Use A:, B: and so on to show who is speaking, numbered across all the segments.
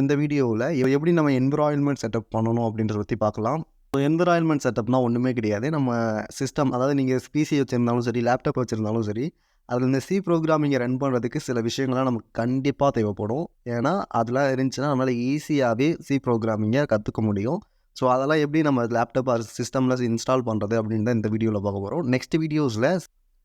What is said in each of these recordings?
A: இந்த வீடியோவில் எப்படி நம்ம என்விராயின்மெண்ட் செட்டப் பண்ணணும் அப்படின்றத பற்றி பார்க்கலாம். என்விராயின்மெண்ட் செட்டப்னால் ஒன்றுமே கிடையாது. நம்ம சிஸ்டம் அதாவது நீங்கள் பிசி வச்சுருந்தாலும் சரி லேப்டாப் வச்சுருந்தாலும் சரி அதில் இந்த சி ப்ரோக்ராமிங்கை ரன் பண்ணுறதுக்கு சில விஷயங்கள்லாம் நமக்கு கண்டிப்பாக தேவைப்படும். ஏன்னா அதெல்லாம் இருந்துச்சுன்னா நம்மளால் ஈஸியாகவே சி ப்ரோக்ராமிங்கை கற்றுக்க முடியும். ஸோ அதெல்லாம் எப்படி நம்ம லேப்டாப் சிஸ்டமில் இன்ஸ்டால் பண்ணுறது அப்படின்னு தான் இந்த வீடியோவில் பார்க்க போகிறோம் நெக்ஸ்ட் வீடியோஸில்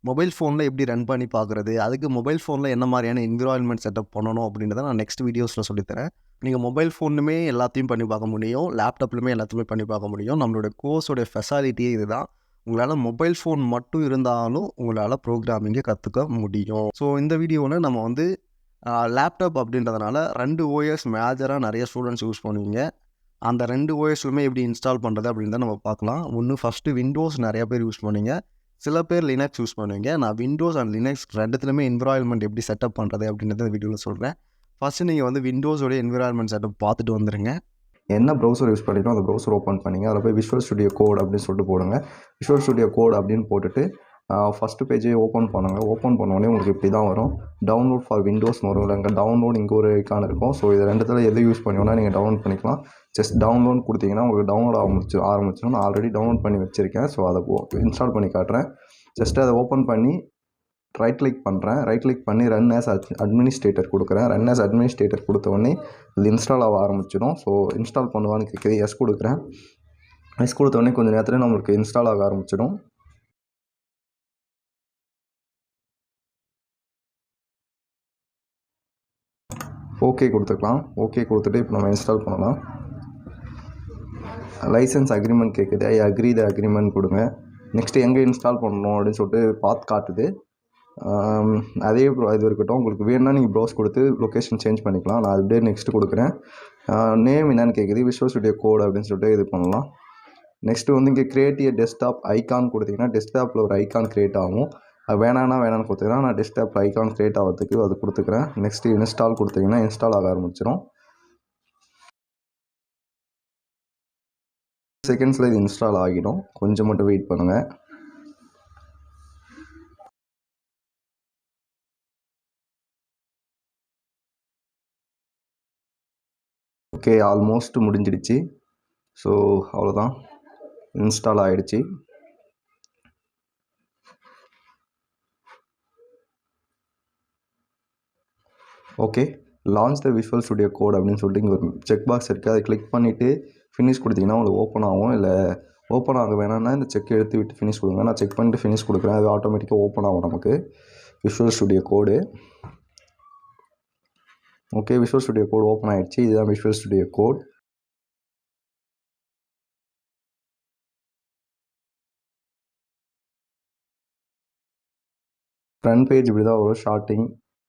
A: மொபைல் ஃபோனில் எப்படி ரன் பண்ணி பார்க்குறது அதுக்கு மொபைல் ஃபோனில் என்ன மாதிரியான என்விரான்மெண்ட் செட்டப் பண்ணணும் அப்படின்றத நான் நெக்ஸ்ட் வீடியோஸில் சொல்லித்தரேன். நீங்கள் மொபைல் ஃபோனுமே எல்லாத்தையும் பண்ணி பார்க்க முடியும். லேப்டாப்லையுமே எல்லாத்தையுமே பண்ணி பார்க்க முடியும். நம்மளோட கோர்ஸோடைய ஃபெசாலிட்டியே இதுதான். உங்களால் மொபைல் ஃபோன் மட்டும் இருந்தாலும் உங்களால் ப்ரோக்ராமிங்கை கற்றுக்க முடியும். ஸோ இந்த வீடியோவில் நம்ம வந்து லேப்டாப் அப்படின்றதுனால ரெண்டு ஓஎஸ் மேஜராக நிறைய ஸ்டூடெண்ட்ஸ் யூஸ் பண்ணுவீங்க. அந்த ரெண்டு ஓஎஸ்லுமே எப்படி இன்ஸ்டால் பண்ணுறது அப்படின்னு தான் நம்ம பார்க்கலாம். ஒன்று ஃபஸ்ட்டு விண்டோஸ் நிறையா பேர் யூஸ் பண்ணுவீங்க. சில பேர் லினக்ஸ் யூஸ் பண்ணுவீங்க. நான் விண்டோஸ் அண்ட் லினக்ஸ் ரெண்டுத்துலையுமே என்வரான்மெண்ட் எப்படி செட்டப் பண்ணுறது அப்படின்றத வீடியோவில் சொல்கிறேன் ஃபஸ்ட்டு நீங்கள் வந்து விண்டோஸோட என்விரான்மெண்ட் செட்டப் பார்த்துட்டு வந்துடுங்க
B: என்ன ப்ரௌசர் யூஸ் பண்ணிக்கணும் அந்த ப்ரௌசர் ஓப்பன் பண்ணிங்க. அதில் போய் விஷுவல் ஸ்டுடியோ கோட் அப்படின்னு சொல்லிட்டு போடுங்க. விஷுவல் ஸ்டுடியோ கோட் அப்படின்னு போட்டுட்டு ஃபஸ்ட்டு பேஜே ஓப்பன் பண்ணுங்க. ஓப்பன் பண்ணோடனே உங்களுக்கு இப்படி தான் வரும் டவுன்லோட் ஃபார் விண்டோஸ்னு வரும் இல்லைங்க. டவுன்லோட் இங்கே ஒரு ஐக்கான் இருக்கும். ஸோ இது ரெண்டுத்தில் எது யூஸ் பண்ணிங்கன்னா நீங்கள் டவுன்லோட் பண்ணிக்கலாம். ஜஸ்ட் டவுன்லோட் கொடுத்தீங்கன்னா உங்களுக்கு டவுன்லோட் ஆரம்பிச்சு ஆரம்பிச்சிடும். நான் ஆல்ரெடி டவுன்லோட் பண்ணி வச்சுருக்கேன். ஸோ அதை இன்ஸ்டால் பண்ணி காட்டுறேன். ஜஸ்ட் அதை ஓப்பன் பண்ணி ரைட் கிளிக் பண்ணுறேன் ரைட் கிளிக் பண்ணி ரன் ஆஸ் அட்மினிஸ்ட்ரேட்டர் கொடுக்குறேன். ரன் ஆஸ் அட்மினிஸ்ட்ரேட்டர் கொடுத்த உடனே இது இன்ஸ்டால் ஆக ஆரம்பிச்சிடும் ஸோ இன்ஸ்டால் பண்ணுவான்னு கேட்குது எஸ் கொடுக்குறேன். எஸ் கொடுத்த உடனே கொஞ்சம் நேரத்தில் நம்மளுக்கு இன்ஸ்டால் ஆக ஆரம்பிச்சிடும் ஓகே கொடுத்துக்கலாம். ஓகே கொடுத்துட்டு இப்போ நம்ம இன்ஸ்டால் பண்ணலாம். லைசன்ஸ் அக்ரிமெண்ட் கேட்குது ஐ அக்ரி த அக்ரிமெண்ட் கொடுங்க. நெக்ஸ்ட்டு எங்கே இன்ஸ்டால் பண்ணணும் அப்படின்னு சொல்லிட்டு பார்த்து காட்டுது. அதே இது இருக்கட்டும். உங்களுக்கு வேணும்னா நீங்கள் ப்ரௌஸ் கொடுத்து லொக்கேஷன் சேஞ்ச் பண்ணிக்கலாம். நான் அப்படியே நெக்ஸ்ட்டு கொடுக்குறேன். நேம் என்னென்னு கேட்குது விஷுவல் ஸ்டுடியோ கோட் அப்படின்னு சொல்லிட்டு இது பண்ணலாம். நெக்ஸ்ட்டு வந்து இங்கே கிரியேட்டிவ் டெஸ்க்டாப் ஐக்கான் கொடுத்தீங்கன்னா டெஸ்க்டாப்பில் ஒரு ஐக்கான் க்ரியேட் ஆகும். அது வேணான்னா வேணான்னு கொடுத்தீங்கன்னா நான் டெஸ்க்டாப் ஐக்கான் க்ரியேட் ஆகிறதுக்கு அது கொடுத்துக்கிறேன். நெக்ஸ்ட்டு இன்ஸ்டால் கொடுத்தீங்கன்னா இன்ஸ்டால் ஆக ஆரம்பிச்சிடும் செகண்ட்ஸில் இது இன்ஸ்டால் ஆகிடும். கொஞ்சம் மட்டும் வெயிட் பண்ணுங்கள் ஓகே ஆல்மோஸ்ட் முடிஞ்சிடுச்சு. ஸோ அவ்வளோதான் இன்ஸ்டால் ஆகிடுச்சு okay launch the visual studio code அப்படின்னு சொல்லிட்டு இங்கே ஒரு செக் பாக்ஸ் இருக்குது அதை கிளிக் பண்ணிவிட்டு ஃபினிஷ் கொடுத்தீங்கன்னா உங்களுக்கு ஓப்பன் ஆகும். இல்லை ஓப்பன் ஆக வேணாம்னா இந்த செக் எடுத்து விட்டு ஃபினிஷ் கொடுங்க. நான் செக் பண்ணிட்டு ஃபினிஷ் கொடுக்குறேன். அது ஆட்டோமேட்டிக்காக ஓப்பன் ஆகும் நமக்கு. Visual studio code okay visual studio code open ஆகிடுச்சு இதுதான் visual studio code front page இப்படி தான் வரும் ஷார்ட்டிங்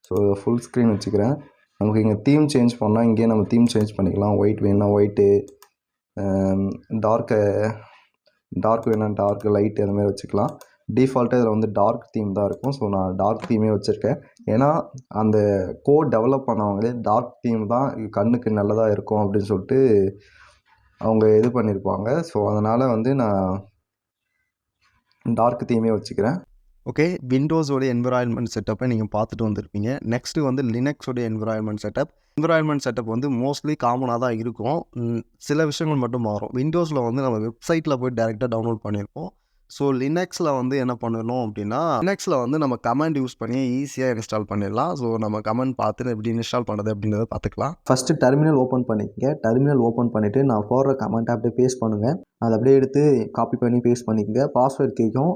B: ஸோ ஃபுல் ஸ்க்ரீன் வச்சுக்கிறேன். நமக்கு இங்கே தீம் சேஞ்ச் பண்ணால் இங்கேயே நம்ம தீம் சேஞ்ச் பண்ணிக்கலாம். ஒயிட் வேணால் ஒயிட்டு டார்க்கு டார்க் வேணா டார்க்கு லைட்டு அந்த மாதிரி வச்சுக்கலாம். டிஃபால்ட்டாக இதில் வந்து டார்க் தீம் தான் இருக்கும். ஸோ நான் டார்க் தீமே வச்சுருக்கேன். ஏன்னா அந்த கோட் டெவலப் பண்ணவங்களே டார்க் தீம் தான் கண்ணுக்கு நல்லதாக இருக்கும் அப்படின்னு சொல்லிட்டு அவங்க இது பண்ணியிருப்பாங்க ஸோ அதனால் வந்து நான் டார்க் தீமே வச்சுக்கிறேன்.
A: ஓகே விண்டோஸோட என்விரான்மெண்ட் செட்டப்பை நீங்கள் பார்த்துட்டு வந்திருப்பீங்க. நெக்ஸ்ட்டு வந்து லினக்ஸோடைய என்விரான்மெண்ட் செட்டப் என்விரான்மெண்ட் செட்டப் வந்து மோஸ்ட்லி காமனாக தான் இருக்கும். சில விஷயங்கள் மட்டும் மாறும். விண்டோஸில் வந்து நம்ம வெப்சைட்டில் போய் டேரெக்டாக டவுன்லோட் பண்ணியிருப்போம் ஸோ லினக்ஸில் வந்து என்ன பண்ணணும் அப்படின்னா லினக்ஸில் வந்து நம்ம கமெண்ட் யூஸ் பண்ணி ஈஸியாக இன்ஸ்டால் பண்ணிடலாம். ஸோ நம்ம கமெண்ட் பார்த்து எப்படி இன்ஸ்டால் பண்ணுறது அப்படின்றத பார்த்துக்கலாம்.
B: ஃபஸ்ட்டு டெர்மினல் ஓப்பன் பண்ணிக்கங்க. டெர்மினல் ஓப்பன் பண்ணிவிட்டு நான் போடுற கமெண்ட்டை அப்படியே பேஸ்ட் பண்ணுங்கள் அதை அப்படியே எடுத்து காப்பி பண்ணி பேஸ்ட் பண்ணிக்கங்க. பாஸ்வேர்ட் கேட்கும்.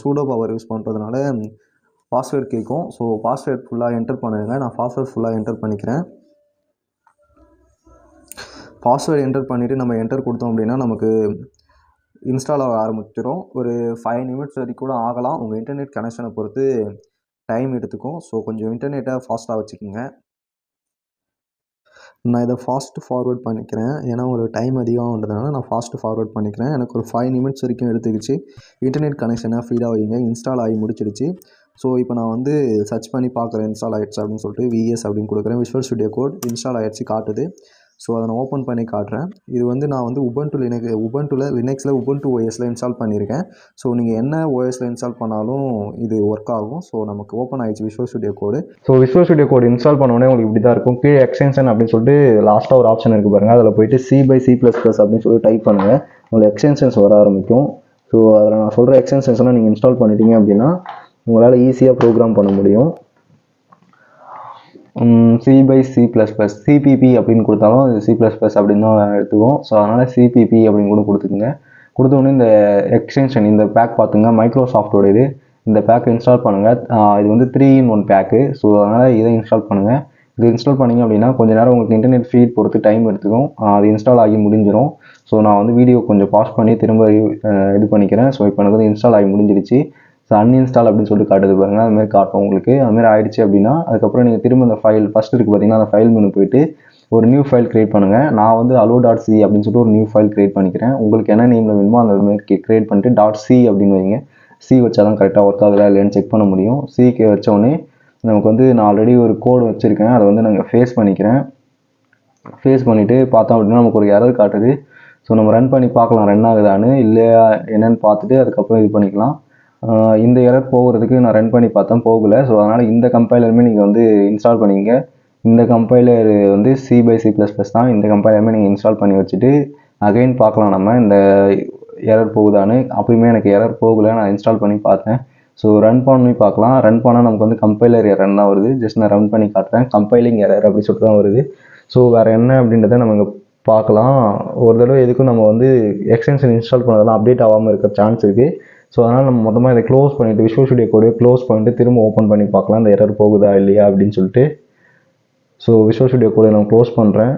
B: சூடோ பவர் யூஸ் பண்ணுறதுனால பாஸ்வேர்ட் கேட்கும். ஸோ பாஸ்வேர்ட் ஃபுல்லாக என்டர் பண்ணுங்க. நான் பாஸ்வேர்ட் ஃபுல்லாக என்டர் பண்ணிக்கிறேன். பாஸ்வேர்டு என்டர் பண்ணிவிட்டு நம்ம என்டர் கொடுத்தோம் அப்படின்னா நமக்கு இன்ஸ்டால் ஆக ஆரம்பிச்சிடும் ஒரு ஃபைவ் நிமிட்ஸ் வரைக்கும் கூட ஆகலாம். உங்கள் இன்டர்நெட் கனெக்ஷனை பொறுத்து டைம் எடுத்துக்கும். ஸோ கொஞ்சம் இன்டர்நெட்டை ஃபாஸ்ட்டாக வச்சுக்கோங்க. நான் இதை ஃபாஸ்ட்டு ஃபார்வர்ட் பண்ணிக்கிறேன். ஏன்னா ஒரு டைம் அதிகமாக வந்ததுனால நான் ஃபாஸ்ட்டு ஃபார்வர்ட் பண்ணிக்கிறேன். எனக்கு ஒரு ஃபைவ் நிமிட்ஸ் வரைக்கும் எடுத்துக்கிச்சு. இன்டர்நெட் கனெக்ஷனாக ஃபீடாக வைங்க. இன்ஸ்டால் ஆகி முடிச்சிடுச்சு. ஸோ இப்போ நான் வந்து சர்ச் பண்ணி பார்க்குறேன் இன்ஸ்டால் ஆகிடுச்சு அப்படின்னு சொல்லிட்டு விஎஸ் அப்படின்னு கொடுக்குறேன். விஷுவல் ஸ்டுடியோ கோட் இன்ஸ்டால் ஆகிடுச்சு காட்டுது. ஸோ அதை நான் ஓப்பன் பண்ணி காட்டுறேன். இது வந்து நான் வந்து உபன்டு லினக் உபன்டுல லினக்ஸில் உபன்டு ஓஎஸில் இன்ஸ்டால் பண்ணியிருக்கேன். ஸோ நீங்கள் என்ன ஓஎஸில் இன்ஸ்டால் பண்ணாலும் இது ஒர்க் ஆகும். ஸோ நமக்கு ஓப்பன் ஆயிடுச்சு visual studio code so visual studio code install பண்ணோடனே உங்களுக்கு இப்படி தான் இருக்கும். கீழே எக்ஸ்டென்ஷன் அப்படின்னு சொல்லிட்டு லாஸ்ட்டாக ஒரு ஆப்ஷன் இருக்குது பாருங்கள் அதில் போயிட்டு C by C plus plus அப்படின்னு சொல்லி டைப் பண்ணுங்கள் உங்களுக்கு எக்ஸ்டென்ஷன்ஸ் வர ஆரம்பிக்கும். ஸோ அதில் நான் சொல்கிற எக்ஸ்டென்ஷன்ஸ்லாம் நீங்கள் இன்ஸ்டால் பண்ணிட்டீங்க அப்படின்னா உங்களால் ஈஸியாக ப்ரோக்ராம் பண்ண முடியும். C by C plus plus CPP அப்படின்னு கொடுத்தாலும் சி ப்ளஸ் ப்ளஸ் அப்படின்னு தான் எடுத்துக்கும் ஸோ அதனால் சிபிபி அப்படின்னு கூட கொடுத்துக்குங்க. கொடுத்தோடனே இந்த எக்ஸ்டென்ஷன் இந்த பேக் பார்த்துங்க. மைக்ரோசாஃப்டோட இது. இந்த பேக் இன்ஸ்டால் பண்ணுங்கள் இது வந்து three in one pack so அதனால் இதை இன்ஸ்டால் பண்ணுங்கள் இது இன்ஸ்டால் பண்ணிங்க அப்படின்னா கொஞ்ச நேரம் உங்களுக்கு இன்டர்நெட் ஃபீட் பொறுத்து டைம் எடுத்துக்கும். அது இன்ஸ்டால் ஆகி முடிஞ்சிடும் ஸோ நான் வந்து வீடியோ கொஞ்சம் பாஸ் பண்ணி திரும்ப இது பண்ணிக்கிறேன். ஸோ இப்போ எனக்கு வந்து இன்ஸ்டால் ஆகி முடிஞ்சிருச்சு. ஸோ அன்இன்ஸ்டால் அப்படின்னு சொல்லிட்டு காட்டுது பாருங்கள் அது மாதிரி காட்டும் உங்களுக்கு. அது மாதிரி ஆயிடுச்சு அப்படின்னா அதுக்கப்புறம் நீங்கள் திரும்ப அந்த ஃபைல் ஃபஸ்ட் இருக்குது பார்த்தீங்கன்னா அந்த ஃபைல் மெனு போயிட்டு ஒரு நியூ ஃபைல் கிரியேட் பண்ணுங்கள் நான் வந்து அலோ டாட் சி அப்படின்னு சொல்லிட்டு ஒரு நியூ ஃபைல் கிரியேட் பண்ணிக்கிறேன். உங்களுக்கு என்ன நேமில் வேணுமோ அந்த மாதிரி கிரியேட் பண்ணிட்டு டாட் சி அப்படின்னு வைங்க. சி வச்சா தான் கரெக்டாக ஒர்க் ஆகுதா இல்லையான்னு செக் பண்ண முடியும். சிக்கு வச்சோடனே நமக்கு வந்து நான் ஆல்ரெடி ஒரு கோடு வச்சுருக்கேன். அதை வந்து நாங்கள் ஃபேஸ் பண்ணிக்கிறேன். ஃபேஸ் பண்ணிவிட்டு பார்த்தோம் அப்படின்னா நமக்கு ஒரு எரர் காட்டுது. ஸோ நம்ம ரன் பண்ணி பார்க்கலாம். ரன் ஆகுதான்னு இல்லையா என்னென்னு பார்த்துட்டு அதுக்கப்புறம் இது பண்ணிக்கலாம். இந்த எரர் போகிறதுக்கு நான் ரன் பண்ணி பார்த்தேன் போகலை. ஸோ அதனால் இந்த கம்பைலருமே நீங்கள் வந்து இன்ஸ்டால் பண்ணிங்க இந்த கம்பைலர் வந்து C by C plus plus தான். இந்த கம்பைலருமே நீங்கள் இன்ஸ்டால் பண்ணி வச்சுட்டு அகைன் பார்க்கலாம் நம்ம. இந்த எரர் போகுதான்னு. அப்பயுமே எனக்கு எரர் போகலை. நான் இன்ஸ்டால் பண்ணி பார்த்தேன். ஸோ ரன் பண்ணி பார்க்கலாம். ரன் பண்ணால் நமக்கு வந்து கம்பைலர் எரர் தான் வருது. ஜஸ்ட் நான் ரன் பண்ணி காட்டுறேன். கம்பைலிங் எரர் அப்படி சொல்லிட்டு தான் வருது. ஸோ வேறு என்ன அப்படின்றத நம்ம இங்கே பார்க்கலாம். ஒரு தடவை எதுக்கும் நம்ம வந்து எக்ஸ்டென்ஷன் இன்ஸ்டால் பண்ணதெல்லாம் அப்டேட் ஆகாமல் இருக்க சான்ஸ் இருக்குது ஸோ அதனால் நம்ம மொத்தமாக இதை க்ளோஸ் பண்ணிவிட்டு விஷுவல் ஸ்டுடியோ கூட க்ளோஸ் பண்ணிட்டு திரும்ப ஓப்பன் பண்ணி பார்க்கலாம். இந்த எரர் போகுதா இல்லையா அப்படின்னு சொல்லிட்டு. ஸோ விஷுவல் ஸ்டுடியோ கோடை நான் க்ளோஸ் பண்ணுறேன்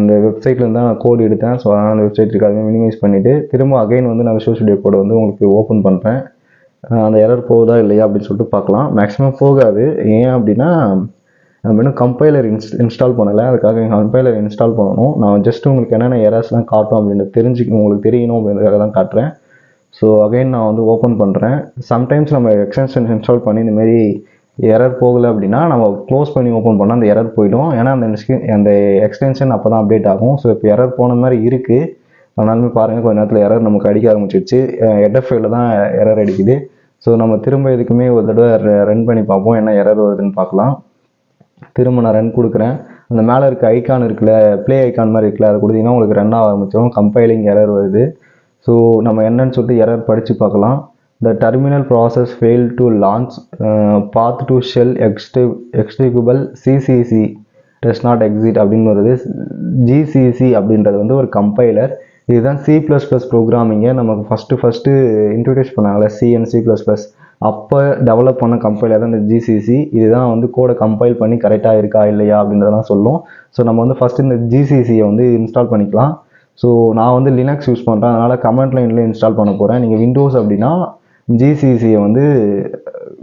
B: இந்த வெப்சைட்லேருந்து தான் நான் கோடு எடுத்தேன். ஸோ அதனால் அந்த வெப்சைட் இருக்காது மினிமைஸ் பண்ணிவிட்டு திரும்ப அகைன் வந்து நான் விஷுவல் ஸ்டுடியோ கோடை வந்து உங்களுக்கு ஓப்பன் பண்ணுறேன் அந்த எரர் போகுதா இல்லையா அப்படின்னு சொல்லிட்டு பார்க்கலாம். மேக்ஸிமம் போகாது. ஏன் அப்படின்னா நம்ம இன்னும் கம்பைலர் இன்ஸ் இன்ஸ்டால் பண்ணலை. அதுக்காக கம்பைலர் இன்ஸ்டால் பண்ணணும். நான் ஜஸ்ட் உங்களுக்கு என்னென்ன எரர்ஸ்லாம் காட்டும் அப்படின்னு தெரிஞ்சு உங்களுக்கு தெரியணும் அப்படின்றதுக்காக தான் காட்டுறேன். ஸோ அகைன் நான் வந்து ஓப்பன் பண்ணுறேன் சம்டைம்ஸ் நம்ம எக்ஸ்டென்ஷன் இன்ஸ்டால் பண்ணி இந்தமாரி எரர் போகலை அப்படின்னா நம்ம க்ளோஸ் பண்ணி ஓப்பன் பண்ணால் அந்த எரர் போயிடும். ஏன்னா அந்த அந்த எக்ஸ்டென்ஷன் அப்போ தான் அப்டேட் ஆகும். ஸோ இப்போ எரர் போன மாதிரி இருக்குது ஆனாலுமே பாருங்கள் கொஞ்ச நேரத்தில் எரர் நமக்கு அடிக்க ஆரம்பிச்சிடுச்சு எடஃபைல தான் எரர் அடிக்குது. ஸோ நம்ம திரும்ப எதுக்குமே ஒரு தடவை ரன் பண்ணி பார்ப்போம். என்ன எரர் வருதுன்னு பார்க்கலாம். திரும்ப நான் ரன் கொடுக்குறேன். அந்த மேலே இருக்க ஐக்கான் இருக்குல்ல ப்ளே ஐக்கான் மாதிரி இருக்குல்ல அதை கொடுத்தீங்கன்னா உங்களுக்கு ரன் ஆக ஆரம்பிச்சிடும் கம்பைலிங் எரர் வருது. ஸோ நம்ம என்னன்னு சொல்லிட்டு எரர் படித்து பார்க்கலாம். The terminal process fail to launch path to shell XT executable CCC does not exist அப்படின்னு வருது. ஜிசிசி அப்படின்றது வந்து ஒரு கம்பைலர் இதுதான் சி ப்ளஸ் ப்ளஸ் ப்ரோக்ராமிங்கை நமக்கு first first introduce பண்ணாங்களே C and C plus plus அப்போ டெவலப் பண்ண கம்பைலர் தான் இந்த ஜிசிசி இதுதான் வந்து கோடை கம்பைல் பண்ணி கரெக்டாக இருக்கா இல்லையா அப்படின்றதெல்லாம் சொல்லும். ஸோ நம்ம வந்து ஃபஸ்ட்டு இந்த ஜிசிசியை வந்து இன்ஸ்டால் பண்ணிக்கலாம். ஸோ நான் வந்து லினக்ஸ் யூஸ் பண்ணுறேன் அதனால் கமெண்ட் லைனில் இன்ஸ்டால் பண்ண போகிறேன் நீங்கள் விண்டோஸ் அப்படின்னா ஜிசிசியை வந்து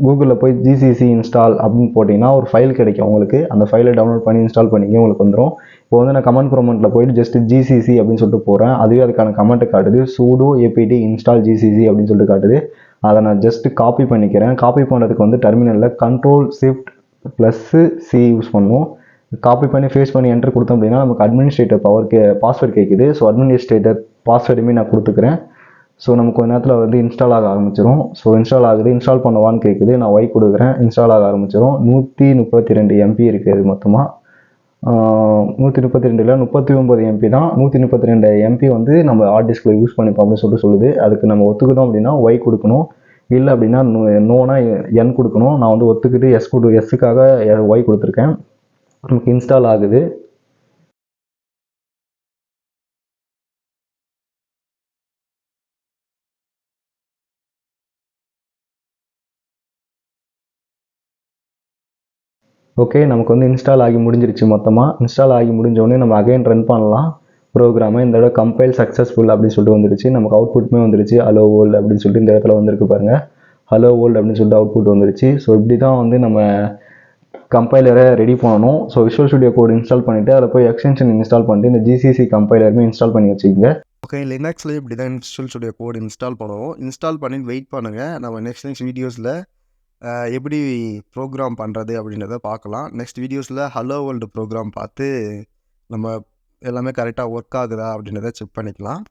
B: கூகுளில் போய் ஜிசிசி இன்ஸ்டால் அப்படின்னு போட்டிங்கன்னா ஒரு ஃபைல் கிடைக்கும் உங்களுக்கு. அந்த ஃபைலை டவுன்லோட் பண்ணி இன்ஸ்டால் பண்ணிங்க உங்களுக்கு வந்துடும் இப்போ வந்து நான் கமெண்ட் ப்ரோமெண்ட்டில் போயிட்டு ஜஸ்ட் ஜிசிசி அப்படின்னு சொல்லிட்டு போகிறேன் அதுவே அதுக்கான கமெண்ட்டை காட்டுது. சூடோ ஏபிடி இன்ஸ்டால் ஜிசிசி அப்படின்னு சொல்லிட்டு காட்டுது. அதை நான் ஜஸ்ட் காப்பி பண்ணிக்கிறேன். காப்பி பண்ணுறதுக்கு வந்து டெர்மினலில் control shift plus C use பண்ணுவோம். காப்பி பண்ணி ஃபேஸ் பண்ணி என்ட்ரு கொடுத்தோம் அப்படின்னா நமக்கு அட்மினிஸ்ட்ரேட்டர் பவர் கே பாஸ்வேர்டு கேட்குது ஸோ அட்மினிஸ்ட்ரேட்டர் பாஸ்வேர்டுமே நான் கொடுத்துக்கிறேன். ஸோ நமக்கு கொஞ்ச நேரத்தில் வந்து இன்ஸ்டால் ஆக ஆரம்பிச்சிடும் ஸோ இன்ஸ்டால் ஆகுது. இன்ஸ்டால் பண்ணவான்னு கேட்குது நான் ஒய் கொடுக்குறேன். இன்ஸ்டால் ஆக ஆரம்பிச்சிடும் நூற்றி முப்பத்தி ரெண்டு எம்பி இருக்குது மொத்தமாக நூற்றி முப்பத்தி ரெண்டில் முப்பத்தி ஒம்பது எம்பி தான். நூற்றி முப்பத்தி ரெண்டு எம்பி வந்து நம்ம ஹார்ட் டிஸ்கில் யூஸ் பண்ணிப்போம் அப்படின்னு சொல்லிட்டு சொல்லுது. அதுக்கு நம்ம ஒத்துக்கிட்டோம் அப்படின்னா ஒய் கொடுக்கணும். இல்லை அப்படின்னா நோனா என் கொடுக்கணும். நான் வந்து ஒத்துக்கிட்டு எஸ் கொடு எஸ்ஸுக்காக ஒய் கொடுத்துருக்கேன். நமக்கு இன்ஸ்டால் ஆகுது. ஓகே நமக்கு வந்து இன்ஸ்டால் ஆகி முடிஞ்சிருச்சு மொத்தமாக இன்ஸ்டால் ஆகி முடிஞ்சோடனே நம்ம அகைன் ரன் பண்ணலாம். ப்ரோக்ராமை இந்த தடவை கம்பைல் சக்ஸஸ்ஃபுல் அப்படின்னு சொல்லிட்டு வந்துருச்சு. நமக்கு அவுட்புட்டுமே வந்துருச்சு. ஹலோ வேர்ல்டு அப்படின்னு சொல்லிட்டு இந்த இடத்துல வந்திருக்கு பாருங்கள் ஹலோ வேர்ல்டு அப்படின்னு சொல்லிட்டு அவுட்புட் வந்துருச்சு. ஸோ இப்படி தான் வந்து நம்ம கம்பைலரை ரெடி பண்ணணும். So visual studio code install பண்ணிவிட்டு அதில் போய் எக்ஸ்டென்ஷன் இன்ஸ்டால் பண்ணிட்டு இந்த ஜிசிசி கம்பைலருமே இன்ஸ்டால் பண்ணி வச்சுக்கோங்க.
A: ஓகே லினக்ஸ்லேயே இப்படி தான் இன்ஸ்டால் ஸ்டுடியோ கோட் இன்ஸ்டால் பண்ணுவோம். இன்ஸ்டால் பண்ணி வெயிட் பண்ணுங்கள் நம்ம நெக்ஸ்ட் நெக்ஸ்ட் வீடியோஸில் எப்படி ப்ரோக்ராம் பண்ணுறது அப்படின்றத பார்க்கலாம். நெக்ஸ்ட் வீடியோஸில் ஹலோ வேர்ல்டு ப்ரோக்ராம் பார்த்து நம்ம எல்லாமே கரெக்டாக ஒர்க் ஆகுதா அப்படின்றத செக் பண்ணிக்கலாம்.